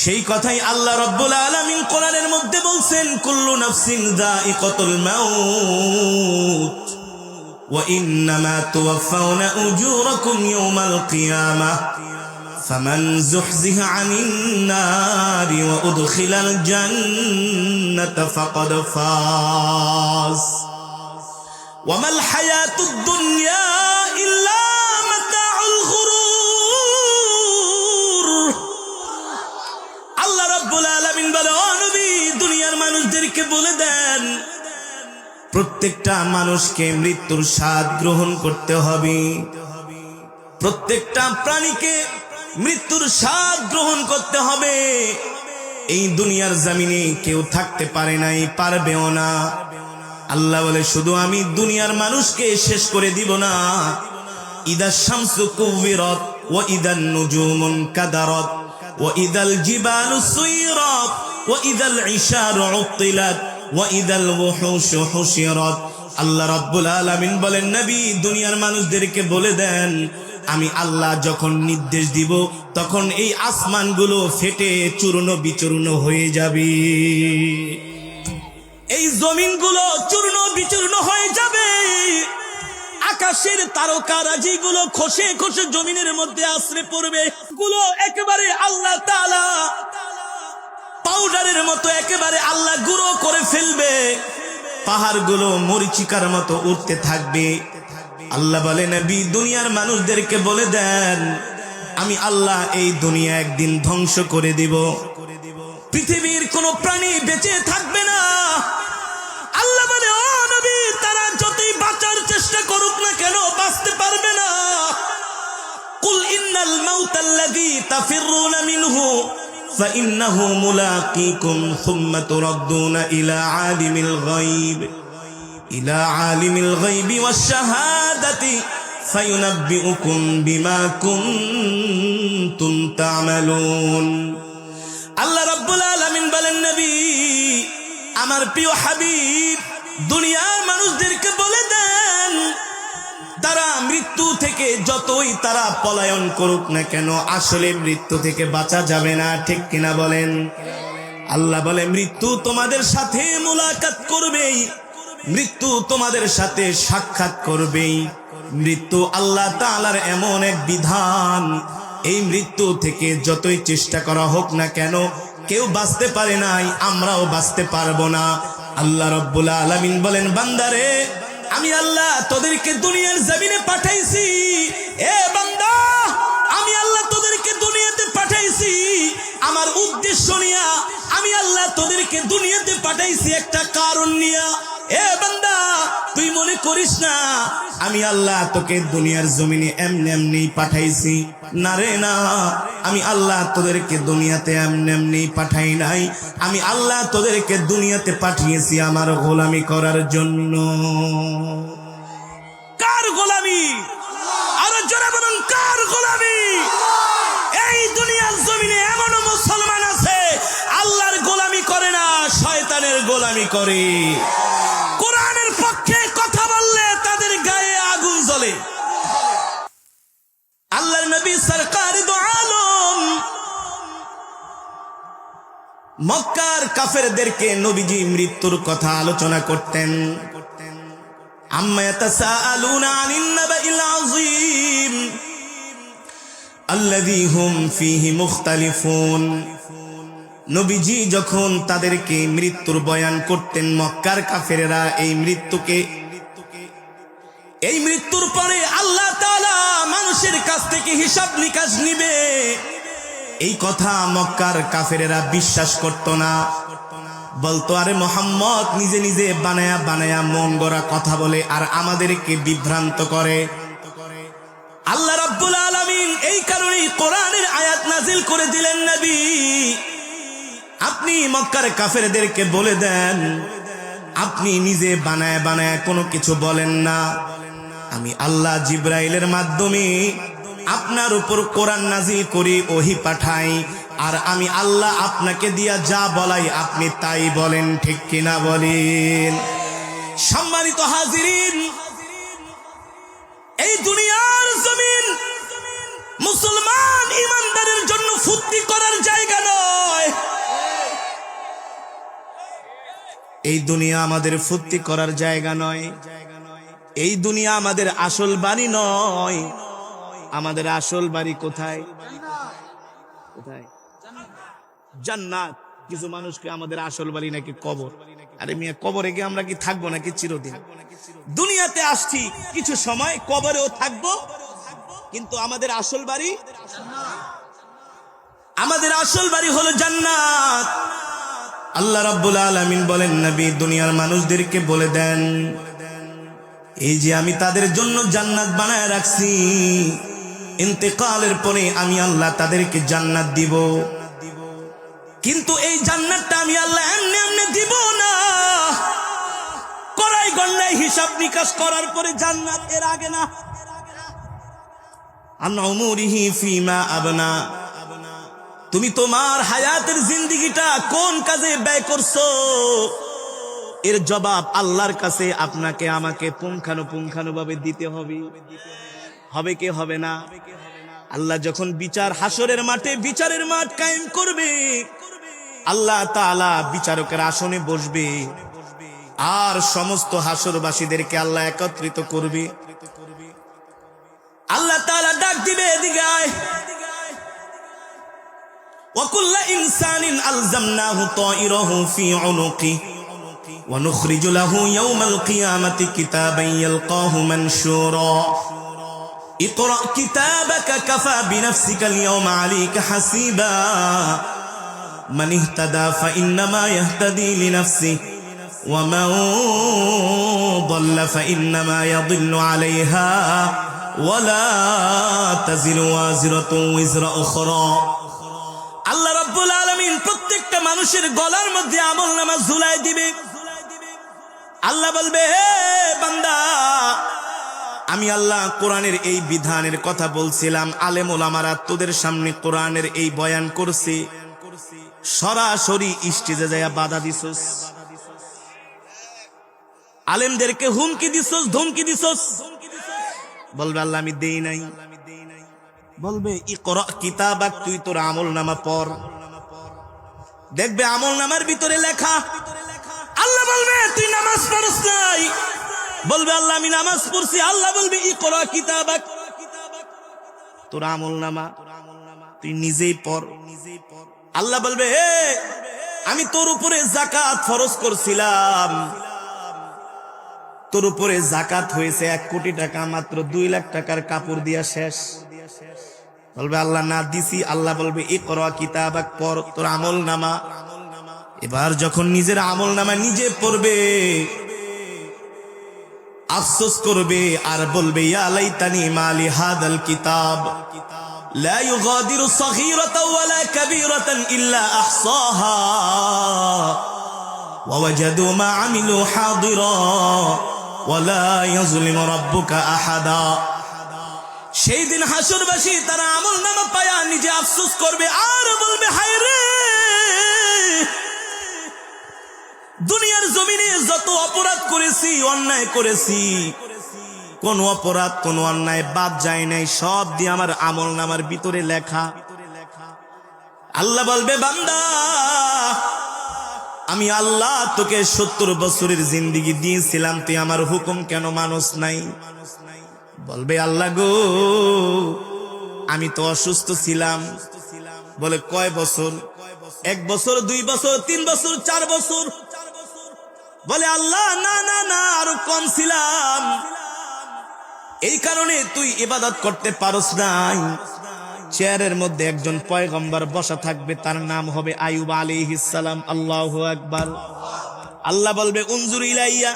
সেই কথাই আল্লাহ রব্বুল আলামিন কোরআনের মধ্যে বলছেন কুল্লু নাফসিন যায়িকাতুল মাউত ওয়া ইন্নামা তুওয়াফাউনা উজুরাকুম ইয়াওমাল কিয়ামাহ فمن زحزح عن النار وأدخل الجنة فقد فاز وما الحياة الدنيا প্রত্যেকটা মানুষকে মৃত্যুর স্বাদ গ্রহণ করতে হবে। প্রত্যেকটা প্রাণীকে মৃত্যুর স্বাদ গ্রহণ করতে হবে। এই দুনিয়ার জমিনে কেউ থাকতে পারে নাই, পারবেও না। আল্লাহ বলে, শুধু আমি দুনিয়ার মানুষকে শেষ করে দিব না। ইদা শামসু কুবিরত ও ইদান নুজুমুন কাদারত ও ইদাল জিবালু সুইরত ও ইদাল ইশারু উত্তিলাত ও ইদাল ওহুশু হুশিরত। আল্লাহ রাব্বুল আলামিন বলেন, নবী, দুনিয়ার মানুষদেরকে বলে দেন, আমি আল্লাহ যখন নির্দেশ দিব, তখন এই আসমানগুলো ফেটে চূর্ণ বিচূর্ণ হয়ে যাবে। এই জমিনগুলো চূর্ণ বিচূর্ণ হয়ে যাবে। আকাশের তারকারাজি গুলো খসে খসে জমিনের মধ্যে আশ্রে পড়বে। গুলো একেবারে আল্লাহ তাআলা পাউডারের মতো একেবারে আল্লাহ গুঁড়ো করে ফেলবে। পাহাড়গুলো মরিচিকার মতো উঠতে থাকবে। আল্লাহ বলে, নবী, দুনিয়ার মানুষদেরকে বলে দেন, আমি আল্লাহ এই দুনিয়া একদিন ধ্বংস করে দিব। পৃথিবীর কোনো প্রাণী বেঁচে থাকবে না। আল্লাহ বলে, ও নবী, তারা যতই বাঁচার চেষ্টা করুক না কেন, বাঁচতে পারবে না। কুল ইন্নাল মাউতাল্লাযী তাফিরুনা মিনহু। فإنه ملاقيكم ثم تردون إلى عالم الغيب إلى عالم الغيب والشهادة فينبئكم بما كنتم تعملون আল্লাহ রাব্বুল আলামিন বলেন নবী আমার প্রিয় হাবিব দুনিয়ার মানুষদেরকে বলে দেন তারা মৃত্যু থেকে যতই তারা পলায়ন করুক না কেন, আসলে মৃত্যু থেকে বাঁচা যাবে না, ঠিক কিনা বলেন? আল্লাহ বলে, মৃত্যু তোমাদের সাথে মোলাকাত করবেই, মৃত্যু তোমাদের সাথে সাক্ষাৎ করবেই। মৃত্যু আল্লাহ তাআলার এমন এক বিধান, এই মৃত্যু থেকে যতই চেষ্টা করা হোক না কেন, কেউ বাঁচতে পারে নাই, আমরাও বাঁচতে পারব না। আল্লাহ রব্বুল আলামিন বলেন, বান্দারে আমি আল্লাহ তোদেরকে দুনিয়ার জমিনে পাঠাইছি। এ বান্দা, আমি আল্লাহ তোদেরকে দুনিয়াতে পাঠাইছি। আমার উদ্দেশ্য নিয়া আমি আল্লাহ তোদেরকে দুনিয়াতে পাঠাইছি একটা কারণ নিয়া। এ বান্দা, তুই মনে করিস না, আমি আল্লাহ তোকে দুনিয়ার জমিনে এমনি এমনি পাঠাইছি। না রে, না, আমি আল্লাহ তোদেরকে দুনিয়াতে এমনি এমনি পাঠাই নাই। আমি আল্লাহ তোদেরকে দুনিয়াতে পাঠিয়েছি আমার গোলামি করার জন্য। কার গোলামি? আরও জোরে বলুন, কার গোলামি? গোলামি করে। কোরআনের পক্ষে কথা বললে তাদের গায়ে আগুন জ্বলে। আল্লাহর নবী সরকার মক্কার কাফেরদেরকে নবীজি মৃত্যুর কথা আলোচনা করতেন। আল্লাযী হুম ফীহি মুখতালিফুন। নবীজি যখন তাদেরকে মৃত্যুর বয়ান করতেন মক্কার কাফেরেরা, এই মৃত্যুকে, এই মৃত্যুর পরে আল্লাহ মানুষের কাছ থেকে হিসাব নিকাশ নিবে। এই কথা মক্কার কাফেরেরা বিশ্বাস করত না। বলতো, আরে মোহাম্মদ, নিজে নিজে বানায়া বানায়া মন গড়া কথা বলে, আর আমাদেরকে বিভ্রান্ত করে। আল্লাহ রাব্বুল আলামিন এই কারণেই কোরআনের আয়াত নাজিল করে দিলেন নবী। আপনি মক্কার কাফেরদেরকে বলে দেন, আপনি নিজে বানায় বানায় কোনো কিছু বলেন না। আমি আল্লাহ জিব্রাইলের মাধ্যমে আপনার উপর কোরআন নাজিল করি, ওহি পাঠাই, আর আমি আল্লাহ আপনাকে দিয়া যা বলাই আপনি তাই বলেন, ঠিক কিনা বলেন? সম্মানিত হাজিরিন, এই দুনিয়ার জমিন মুসলমান ইমানদারের জন্য ফুর্তি করার জায়গা নয়। এই দুনিয়া আমাদের ফুর্তি করার জায়গা নয়। এই দুনিয়া আমাদের আসল বাড়ি নয়। আমাদের আসল বাড়ি কোথায়? কোথায়? জান্নাত। কিছু মানুষকে আমাদের আসল বাড়ি নাকি কবর? আরে মিয়া, কবরে গিয়ে আমরা কি থাকব নাকি চিরদিন? দুনিয়াতে আসছি, কিছু সময় কবরেও থাকব। কিন্তু আমাদের আসল বাড়ি? আমাদের আসল বাড়ি হলো জান্নাত। আল্লাহ রাব্বুল আলামিন বলেন, নবী, দুনিয়ার মানুষদেরকে বলে দেন, এই যে আমি তাদের জন্য জান্নাত বানায় রাখছি, ইন্তেকালের পরে আমি আল্লাহ তাদেরকে জান্নাত দিব। কিন্তু এই জান্নাতটা আমি আল্লাহ এমনি এমনি দিব না। করাই গন্ডায় হিসাব নিকাশ করার পরে জান্নাত এর আগে না। আনউমুরিহি ফিমা আবনা। তুমি তোমার হায়াতের জিন্দিগিটা কোন কাজে ব্যয় করছ? এর জবাব আল্লাহর কাছে আপনাকে আমাকে পুঙ্খানু পুঙ্খানু ভাবে দিতে হবে। হবে কে হবে না? আল্লাহ যখন বিচার হাসরের মাঠে বিচারের মাঠ কায়েম করবে, আল্লাহ তাআলা বিচারকের আসনে বসবে। আর সমস্ত হাসরবাসীদেরকে আল্লাহ একত্রিত করবে। আল্লাহ তাআলা ডাক দিবে, এদিকে আয়। وكل إنسان ألزمناه طائره في عنقه. ونخرج له يوم القيامة كتابا يلقاه منشورا. اقرأ كتابك كفى بنفسك اليوم عليك حسيبا. من اهتدى فإنما يهتدي لنفسه. ومن ضل فإنما يضل عليها. ولا تزل وازرة وزر أخرى. প্রত্যেকটা মানুষের গলার মধ্যে আমল নামা ঝুলাই দিবে। আল্লাহ বলবে, হে বান্দা, আমি আল্লাহ কোরআনের এই বিধানের কথা বলছিলাম। আলেম ওলামারা তোদের সামনে কোরআনের এই বয়ান করছে। সরাসরি স্টেজে যায় বাধা দিছস। আলেমদেরকে হুমকি দিছস, ধমকি দিছস। বলবে, আল্লাহ, আমি দেই নাই। বলবে ইকরা কিতাবাক তুই তোর আমল নামা পড়। দেখবে আমল নামার ভিতরে লেখা। আল্লাহ বলবে, তুই নামাজ পড়স নাই। বলবে, আল্লাহ, আমি নামাজ পড়ছি। আল্লাহ বলবে, ইকরা কিতাব তোর আমল নামা, তুই নিজেই পড়। নিজেই পড় আল্লাহ বলবে, হে, আমি তোর উপরে জাকাত ফরজ করছিলাম। তোর উপরে জাকাত হয়েছে এক কোটি টাকা, মাত্র দুই লাখ টাকার কাপড় দিয়া শেষ। বলবে আল্লাহ না দিছি আল্লাহ বলবে এ কর কিতাবাক পর তোর আমল নামা এবার যখন নিজের আমল নামা নিজে পড়বে আফসোস করবে আর বলবে ইয়া লাইতানি মালি হাদাল কিতাব لا يغادر صغيرة ولا كبيرة إلا أحصاها ووجدوا ما عملوا حاضرا ولا يظلم ربك أحدا সেই দিন হাসরবাসী তারা আমল নামা পায়া নিজে আফসোস করবে, আর বলবে, হায় রে! দুনিয়ার জমিনে যত অপরাধ করেছি, অন্যায় করেছি, কোন অপরাধ, কোন অন্যায় বাদ যায় নাই, সব দিয়ে আমার আমল নামার ভিতরে লেখা। আল্লাহ বলবে, বান্দা, আমি আল্লাহ তোকে সত্তর বছরের জিন্দিগি দিয়েছিলাম, তুই আমার হুকুম কেন মানুষ নাই? বলবে, আল্লাহ গো, আমি তো অসুস্থ ছিলাম। বলে, কয় বছর? এক বছর, দুই বছর, তিন বছর, চার বছর। বলে, আল্লাহ, না না না, আরও কম ছিলাম। এই কারণে তুই ইবাদত করতে পারস নাই। চেয়ারের মধ্যে একজন পয়গম্বর বসা থাকবে, তার নাম হবে আয়ুব আলাইহিস সালাম। আল্লাহ আকবার। আল্লাহ বলবে, উনজুর ইলাইয়া।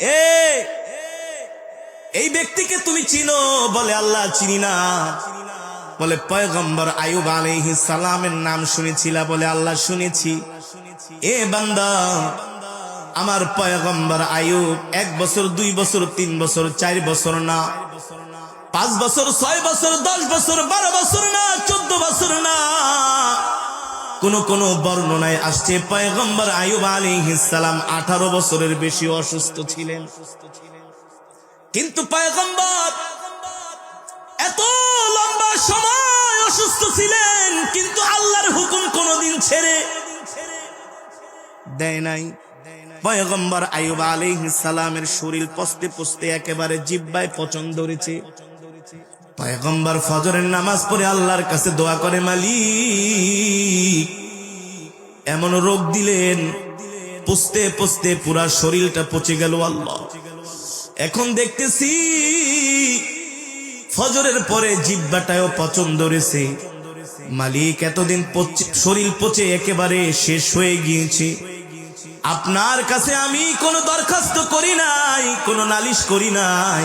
এ এই ব্যক্তিকে তুমি চিনো বলে আল্লাহ চিনি না। বলে পয়গম্বর আয়ুব আলাইহিস সালামের নাম শুনেছিলা বলে আল্লাহ শুনেছি। এ বান্দা, আমার পয়গম্বর আয়ুব এক বছর, দুই বছর, তিন বছর, চার বছর না। পাঁচ বছর, ছয় বছর, দশ বছর, বারো বছর না, চোদ্দ বছর না। কোন কোন বর্ণনায় আসছে, পয়গম্বর আয়ুব আলী সালাম আঠারো বছরের বেশি অসুস্থ ছিলেন। কিন্তু পয়গম্বর, এত লম্বা সময় অসুস্থ ছিলেন, কিন্তু আল্লাহর হুকুম কোনদিন ছেড়ে দেয় নাই। পয়গম্বর আয়ুব আলাইহিস সালামের শরীর পস্তে পস্তে একেবারে জিব্বায় পচন ধরেছে। পয়গম্বর ফজরের নামাজ পড়ে আল্লাহর কাছে দোয়া করে, মালিক, এমন রোগ দিলেন পুষতে পুষতে পুরা শরীরটা পচে গেল আল্লাহ। এখন দেখতেছি ফজরের পরে জিব্বাটাও পচন ধরেছে মালিক এতদিন শরীর পচে একেবারে শেষ হয়ে গিয়েছে। আপনার কাছে আমি কোনো দরখাস্ত করি নাই, কোনো নালিশ করি নাই।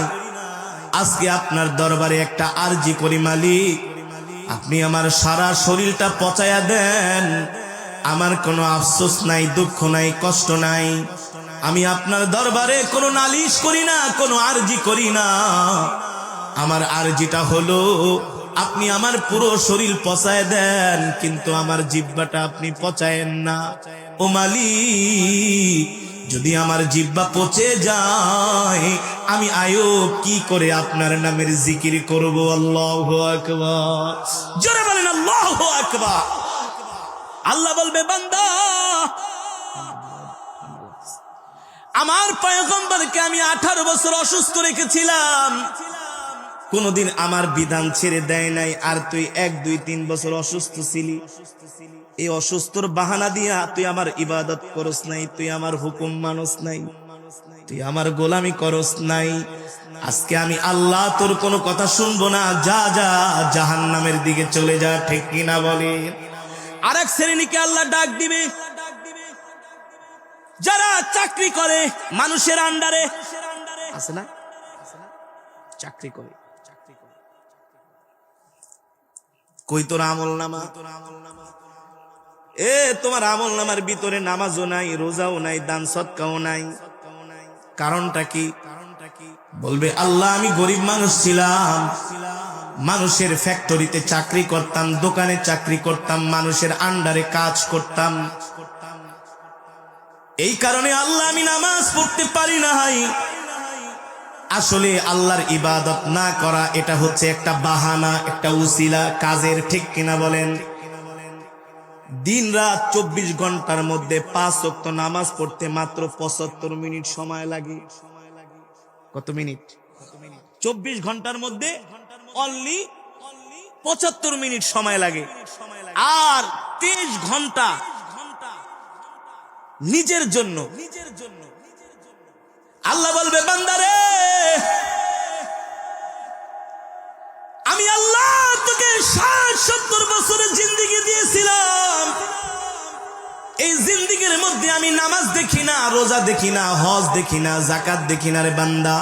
আজকে আপনার দরবারে একটা আরজি করি মালিক। আপনি আমার সারা শরীরটা পচায়া দেন। আমার কোনো আফসোস নাই, দুঃখ নাই, কষ্ট নাই। আমি আপনার দরবারে কোনো নালিশ করি না, কোনো আরজি করি না। আমার আরজিটা হলো, আপনি আমার পুরো শরীর পচায় দেন, কিন্তু আমার জিব্বাটা আপনি পচায়েন না। ও মালিক, যদি আমার জিব্বা পচে যায়, আমি আয়ো কি করে আপনার নামের জিকির করব? আল্লাহ আকবার। জোরে বলেন, আল্লাহ আকবার। আল্লাহ বলবে, বান্দা আমার পয়গম্বরকে আমি আঠারো বছর অসুস্থ রেখেছিলাম। কোনদিন আমার বিধান ছেড়ে দেয় নাই, আর তুই এক, দুই, তিন বছর অসুস্থ ছিলি। এই অসুস্থর বাহানা দিয়া তুই আমার ইবাদত করস নাই, তুই আমার হুকুম মানস নাই, তুই আমার গোলামি করস নাই। আজকে আমি আল্লাহ তোর কোনো কথা শুনব না, যা যা জাহান নামের দিকে চলে যা, ঠিক কিনা বলে। আরেক শ্রেণীকে আল্লাহ ডাক দিবে। যারা চাকরি করে মানুষের আন্ডারে। আছে না? চাকরি করে। কই তোর আমল নামা এ তোমার আমল নামার ভিতরে নামাজও নাই রোজাও নাই দান সৎকাও নাই। কারণটা কি? বলবে আল্লাহ আমি গরিব মানুষ ছিলাম। মানুষের ফ্যাক্টরিতে চাকরি করতাম দোকানে চাকরি করতাম মানুষের আন্ডারে কাজ করতাম। এই কারণে আল্লাহ আমি নামাজ পড়তে পারি নাই। আসলে আল্লাহর ইবাদত না করা, এটা হচ্ছে একটা বাহানা, একটা উসিলা, কাজের ঠিক কিনা বলেন? দিন রাত চব্বিশ ঘণ্টার মধ্যে পাঁচ অক্ত নামাজ পড়তে মাত্র পঁচাত্তর মিনিট সময় লাগে। কত মিনিট? চব্বিশ ঘণ্টার মধ্যে অনলি পঁচাত্তর মিনিট সময় লাগে। আর তেইশ ঘণ্টা নিজের জন্য। নিজের জন্য আল্লাহ বলবে, বান্দারে, আমি আল্লাহ তোকে ষাট, সত্তর বছরের জিন্দিগি দিয়েছিলাম। এই জিন্দিগির মধ্যে আমি নামাজ দেখি না, রোজা দেখি না, হজ দেখি না জাকাত দেখি না রে বান্দা।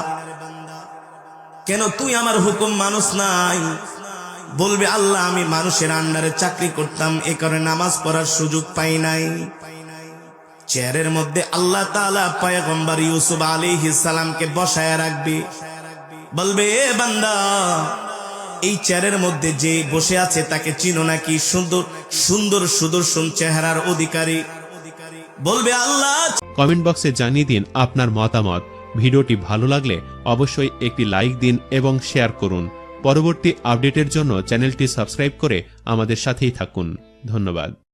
কেন তুই আমার হুকুম মানুষ নাই? বলবে, আল্লাহ, আমি মানুষের আন্ডারে চাকরি করতাম, এ কারণে নামাজ পড়ার সুযোগ পাই নাই। চেয়ারের মধ্যে আল্লাহ তাআলা পয়গম্বর ইউসুফ আলাইহিস সালামকে বসায় রাখবে। বলবে, এ বান্দা, এই চেয়ারের মধ্যে যে বসে আছে তাকে চিনো নাকি সুন্দর সুন্দর সুদর্শন চেহারার অধিকারী? বলবে, আল্লাহ, কমেন্ট বক্সে জানিয়ে দিন আপনার মতামত। ভিডিওটি ভালো লাগলে অবশ্যই একটি লাইক দিন এবং শেয়ার করুন। পরবর্তী আপডেটের জন্য চ্যানেলটি সাবস্ক্রাইব করে আমাদের সাথেই থাকুন। ধন্যবাদ।